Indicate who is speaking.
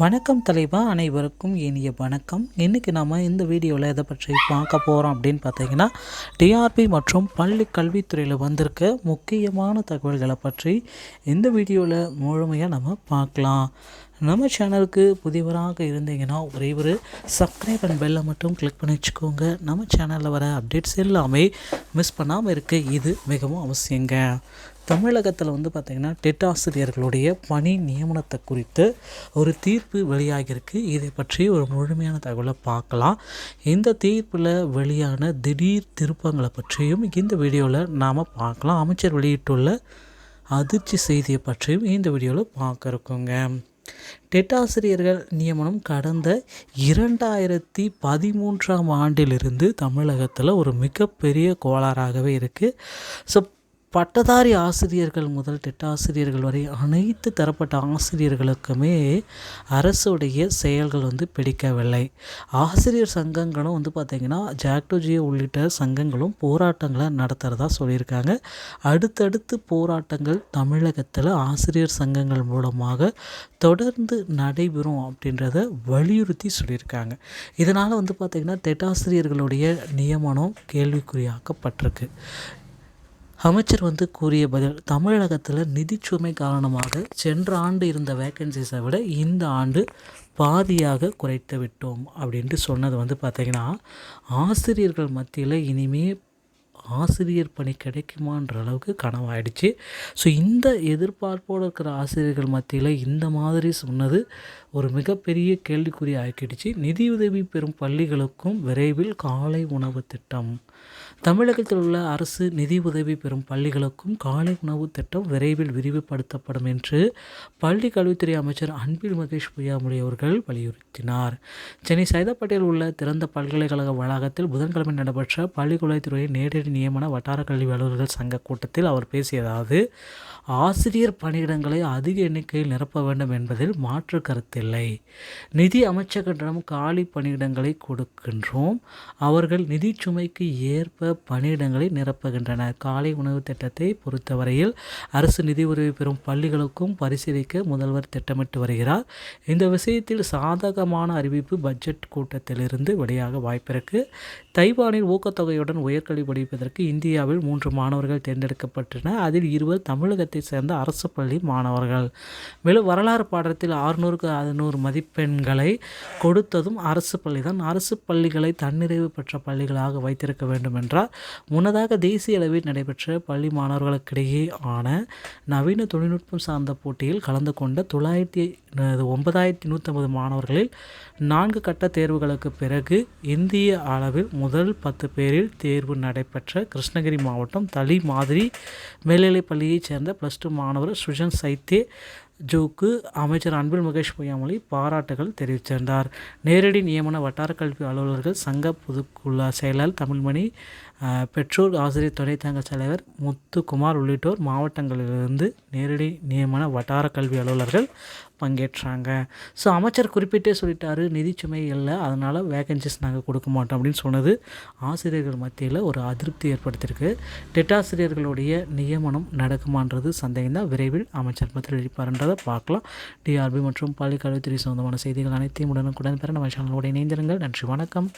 Speaker 1: வணக்கம் தலைவா அனைவருக்கும் இனிய வணக்கம். இன்றைக்கி நம்ம இந்த வீடியோவில் எதை பற்றி பார்க்க போகிறோம் அப்படின்னு பார்த்தீங்கன்னா டிஆர்பி மற்றும் பள்ளி கல்வித்துறையில் வந்திருக்க முக்கியமான தகவல்களை பற்றி இந்த வீடியோவில் முழுமையாக நம்ம பார்க்கலாம். நம்ம சேனலுக்கு புதியவராக இருந்தீங்கன்னா ஒரே ஒரு சப்ஸ்கிரைப் அண்ட் பெல்லை மட்டும் கிளிக் பண்ணி வச்சுக்கோங்க. நம்ம சேனலில் வர அப்டேட்ஸ் எல்லாமே மிஸ் பண்ணாமல் இருக்க இது மிகவும் அவசியங்க. தமிழகத்தில் வந்து பார்த்திங்கன்னா டெட் ஆசிரியர்களுடைய பணி நியமனத்தை குறித்து ஒரு தீர்ப்பு வெளியாகியிருக்கு. இதை பற்றி ஒரு முழுமையான தகவலை பார்க்கலாம். இந்த தீர்ப்பில் வெளியான திடீர் திருப்பங்களை பற்றியும் இந்த வீடியோவில் நாம் பார்க்கலாம். அமைச்சர் வெளியிட்டுள்ள அதிர்ச்சி செய்தியை பற்றியும் இந்த வீடியோவில் பார்க்க இருக்கோங்க டெட் ஆசிரியர்கள் நியமனம் கடந்த இரண்டாயிரத்தி பதிமூன்றாம் ஆண்டிலிருந்து தமிழகத்தில் ஒரு மிகப்பெரிய கோளாறாகவே இருக்குது ஸோ பட்டதாரி ஆசிரியர்கள் முதல் திட்டாசிரியர்கள் வரை அனைத்து தரப்பட்ட ஆசிரியர்களுக்குமே அரசுடைய செயல்கள் வந்து பிடிக்கவில்லை. ஆசிரியர் சங்கங்களும் வந்து பார்த்திங்கன்னா ஜாக்டோஜியோ உள்ளிட்ட சங்கங்களும் போராட்டங்களை நடத்துகிறதா சொல்லியிருக்காங்க. அடுத்தடுத்து போராட்டங்கள் தமிழகத்தில் ஆசிரியர் சங்கங்கள் மூலமாக தொடர்ந்து நடைபெறும் அப்படின்றத வலியுறுத்தி சொல்லியிருக்காங்க. இதனால் வந்து பார்த்திங்கன்னா தெட்டாசிரியர்களுடைய நியமனம் கேள்விக்குறியாக்கப்பட்டிருக்கு. அமைச்சர் வந்து கூறிய பதில் தமிழகத்தில் நிதிச்சுமை காரணமாக சென்ற ஆண்டு இருந்த வேக்கன்சிஸை விட இந்த ஆண்டு பாதியாக குறைத்து விட்டோம். அப்படின்ட்டு சொன்னது வந்து பார்த்திங்கன்னா ஆசிரியர்கள் மத்தியில் இனிமே ஆசிரியர் பணி கிடைக்குமான்ற அளவுக்கு கனவாயிடுச்சு. ஸோ இந்த எதிர்பார்ப்போடு இருக்கிற ஆசிரியர்கள் மத்தியில் இந்த மாதிரி சொன்னது ஒரு மிகப்பெரிய கேள்விக்குறி ஆக்கிடுச்சு நிதியுதவி பெறும் பள்ளிகளுக்கும் விரைவில் காலை உணவு திட்டம். தமிழகத்தில் உள்ள அரசு நிதி உதவி பெறும் பள்ளிகளுக்கும் காலை உணவு திட்டம் விரைவில் விரிவுபடுத்தப்படும் என்று பள்ளி கல்வித்துறை அமைச்சர் அன்பில் மகேஷ் பொய்யாமொழி அவர்கள் வலியுறுத்தினார். சென்னை சைதாப்பேட்டையில் உள்ள திறந்த பல்கலைக்கழக வளாகத்தில் புதன்கிழமை நடைபெற்ற பள்ளிக்கல்வித்துறை நேரடி நியமன வட்டார கல்வி அலுவலர்கள் சங்க கூட்டத்தில் அவர் பேசியதாவது ஆசிரியர் பணியிடங்களை அதிக எண்ணிக்கையில் நிரப்ப வேண்டும் என்பதில் மாற்று கருத்தில்லை. நிதி அமைச்சகத்திடம் காலி பணியிடங்களை கொடுக்கின்றோம். அவர்கள் நிதி சுமைக்கு ஏற்ப பணியிடங்களை நிரப்புகின்றனர். காலை உணவு திட்டத்தை பொறுத்தவரையில் அரசு நிதி உதவி பெறும் பள்ளிகளுக்கும் பரிசீலிக்க முதல்வர் திட்டமிட்டு வருகிறார். இந்த விஷயத்தில் சாதகமான அறிவிப்பு பட்ஜெட் கூட்டத்திலிருந்து வெளியாக வாய்ப்பிருக்கு. தைவானில் ஊக்கத்தொகையுடன் உயர்கல்வி படிப்பது செய்வதற்கு இந்தியாவில் மூன்று மாணவர்கள் தேர்ந்தெடுக்கப்பட்டனர். அதில் இருவர் தமிழகத்தை சேர்ந்த அரசு பள்ளி மாணவர்கள். மேலும் வரலாறு பாடத்தில் ஆறுநூறுக்கு அறுநூறு மதிப்பெண்களை கொடுத்ததும் அரசு பள்ளி தான் அரசு பள்ளிகளை தன்னிறைவு பெற்ற பள்ளிகளாக வைத்திருக்க வேண்டும் என்றால் முன்னதாக தேசிய அளவில் நடைபெற்ற பள்ளி மாணவர்களுக்கிடையே ஆன நவீன தொழில்நுட்பம் சார்ந்த போட்டியில் கலந்து கொண்ட தொள்ளாயிரத்தி ஒன்பதாயிரத்தி நூற்றம்பது மாணவர்களில் நான்கு கட்ட தேர்வுகளுக்கு பிறகு இந்திய அளவில் முதல் பத்து பேரில் தேர்வு நடைபெற்ற கிருஷ்ணகிரி மாவட்டம் தளி மாதிரி மேல்நிலைப் பள்ளியைச் சேர்ந்த ப்ளஸ் டூ மாணவர் சுஜன் சைத்தே ஜோக்கு அமைச்சர் அன்பில் மகேஷ் பொய்யாமொழி பாராட்டுகள் தெரிவித்திருந்தார். நேரடி நியமன வட்டார கல்வி அலுவலர்கள் சங்க பொதுக்குழு செயலாளர் தமிழ்மணி பெற்றோர் ஆசிரியர் துணைத்தங்க தலைவர் முத்துக்குமார் உள்ளிட்டோர் மாவட்டங்களிலிருந்து நேரடி நியமன வட்டார கல்வி அலுவலர்கள் பங்கேற்றாங்க. ஸோ அமைச்சர் குறிப்பிட்டே சொல்லிட்டாரு நிதிச்சுமை இல்லை அதனால் வேகன்சிஸ் நாங்கள் கொடுக்க மாட்டோம் அப்படின்னு சொன்னது ஆசிரியர்கள் மத்தியில் ஒரு அதிருப்தி ஏற்படுத்தியிருக்கு. டெட்டாசிரியர்களுடைய நியமனம் நடக்குமான்றது சந்தேகம் தான் விரைவில் அமைச்சர் பதிலளிப்பார்ன்றது அளிப்பார்ன்றதை பார்க்கலாம். டிஆர்பி மற்றும் பள்ளி கல்வித்துறை சொந்தமான செய்திகள் அனைத்தையும் உடனுக்குடன் பெற நம்ம சேனலோடு இணைந்திருங்கள். நன்றி வணக்கம்.